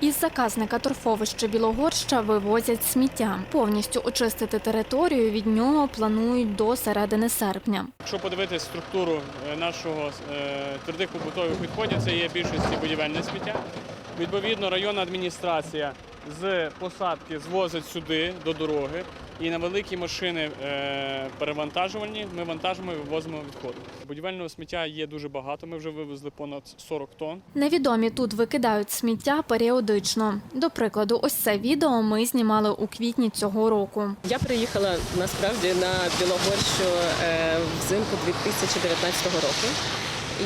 Із заказника торфовища Білогорща вивозять сміття. Повністю очистити територію від нього планують до середини серпня. Якщо подивитися структуру е, нашого е, твердих побутових відходів, це є більшості будівельне сміття. Відповідно, районна адміністрація з посадки звозить сюди до дороги, і на великі машини е, перевантажувальні ми вантажимо і вивозимо відходи. Будівельного сміття є дуже багато. Ми вже вивезли понад 40 тонн. Невідомі тут викидають сміття періодично. До прикладу, ось це відео ми знімали у квітні цього року. Я приїхала насправді на Білогорщу е, взимку 2019 року.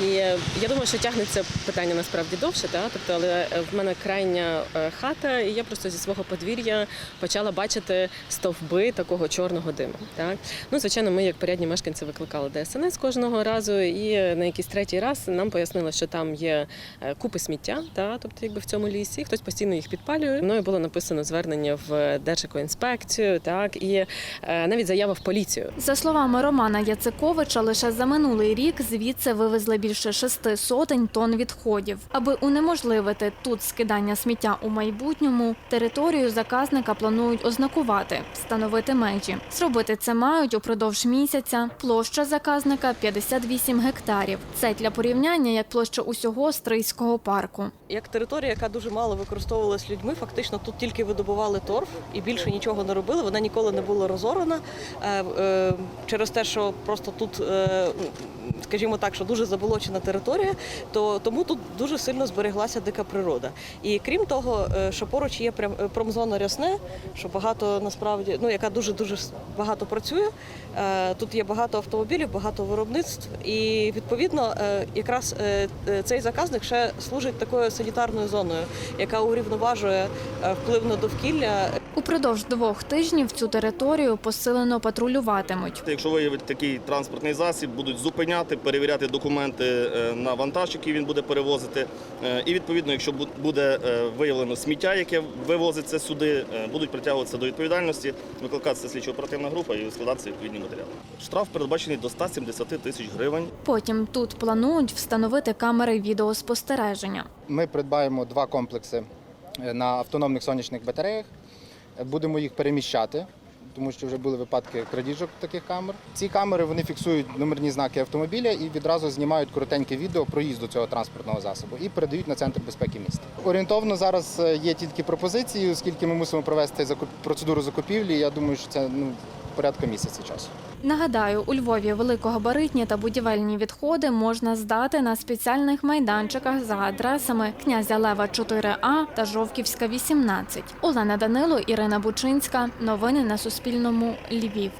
І е, я думаю, що тягнеться питання насправді довше, та? тобто, але е, в мене крайня е, хата, і я просто зі свого подвір'я почала бачити стовби такого чорного диму. Так? Ну, звичайно, ми, як порядні мешканці, викликали ДСНС кожного разу, і на якийсь третій раз нам пояснили, що там є купи сміття, та? тобто, якби в цьому лісі, хтось постійно їх підпалює. Мною було написано звернення в Держекоінспекцію, так і навіть заява в поліцію. За словами Романа Яциковича, лише за минулий рік звідси вивезли більше шести сотень тонн відходів. Аби унеможливити тут скидання сміття у майбутньому, територію заказника планують ознакувати, встановити межі. Зробити це мають упродовж місяця. Площа заказника 58 гектарів. Це для порівняння як площа усього Стрийського парку. як територія, яка дуже мало використовувалась людьми, фактично тут тільки видобували торф і більше нічого не робили. Вона ніколи не була розорана е, е, через те, що просто тут, е, скажімо так, що дуже заболочена територія, то тому тут дуже сильно збереглася дика природа. І крім того, е, що поруч є е, промзона рясне, що багато насправді ну яка дуже дуже багато працює. Е, Тут є багато автомобілів, багато виробництв, і відповідно якраз цей заказник ще служить такою санітарною зоною, яка урівноважує вплив на довкілля Упродовж двох тижнів цю територію посилено патрулюватимуть. Якщо виявить такий транспортний засіб, будуть зупиняти, перевіряти документи е, на вантаж, який він буде перевозити. Е, І відповідно, якщо буде е, виявлено сміття, яке вивозиться сюди, будуть притягуватися до відповідальності, викликатися слідчо-оперативна група і складатися відповідні матеріали. Штраф передбачений до 170 тисяч гривень. Потім тут планують встановити камери відеоспостереження. Ми придбаємо два комплекси на автономних сонячних батареях. Будемо їх переміщати, тому що вже були випадки крадіжок таких камер. Ці камери вони фіксують номерні знаки автомобіля і відразу знімають коротеньке відео проїзду цього транспортного засобу і передають на центр безпеки міста. Орієнтовно зараз е, є тільки пропозиції, оскільки ми мусимо провести закуп- процедуру закупівлі. Я думаю, що це ну порядка місяця часу. Нагадаю, у Львові великогабаритні та будівельні відходи можна здати на спеціальних майданчиках за адресами князя Лева 4А та Жовківська 18. Олена Данило, Ірина Бучинська. Новини на Суспільному. Львів.